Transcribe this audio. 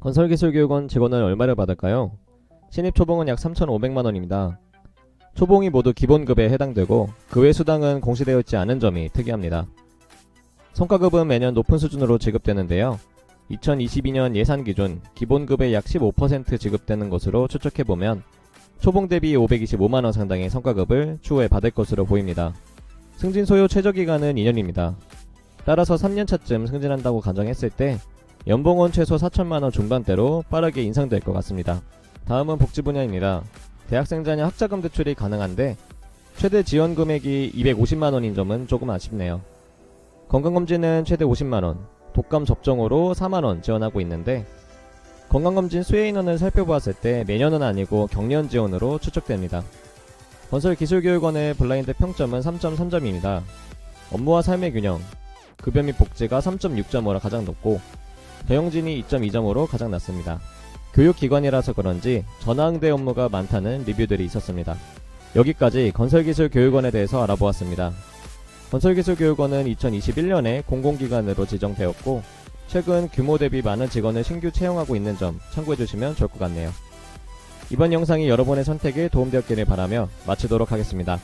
건설기술교육원 직원은 얼마를 받을까요? 신입 초봉은 약 3,500만원입니다. 초봉이 모두 기본급에 해당되고 그 외 수당은 공시되어 있지 않은 점이 특이합니다. 성과급은 매년 높은 수준으로 지급되는데요. 2022년 예산 기준 기본급의 약 15% 지급되는 것으로 추측해보면 초봉 대비 525만원 상당의 성과급을 추후에 받을 것으로 보입니다. 승진 소요 최저 기간은 2년입니다. 따라서 3년차쯤 승진한다고 가정했을 때 연봉은 최소 4천만원 중반대로 빠르게 인상될 것 같습니다. 다음은 복지 분야입니다. 대학생 자녀 학자금 대출이 가능한데 최대 지원 금액이 250만원인 점은 조금 아쉽네요. 건강검진은 최대 50만원, 독감 접종으로 4만원 지원하고 있는데 건강검진 수혜 인원을 살펴보았을 때 매년은 아니고 경년 지원으로 추측됩니다. 건설기술교육원의 블라인드 평점은 3.3점입니다. 업무와 삶의 균형, 급여 및 복지가 3.6점으로 가장 높고 대형진이 2.2점으로 가장 낮습니다. 교육기관이라서 그런지 전화응대 업무가 많다는 리뷰들이 있었습니다. 여기까지 건설기술교육원에 대해서 알아보았습니다. 건설기술교육원은 2021년에 공공기관으로 지정되었고 최근 규모 대비 많은 직원을 신규 채용하고 있는 점 참고해주시면 좋을 것 같네요. 이번 영상이 여러분의 선택에 도움되었기를 바라며 마치도록 하겠습니다.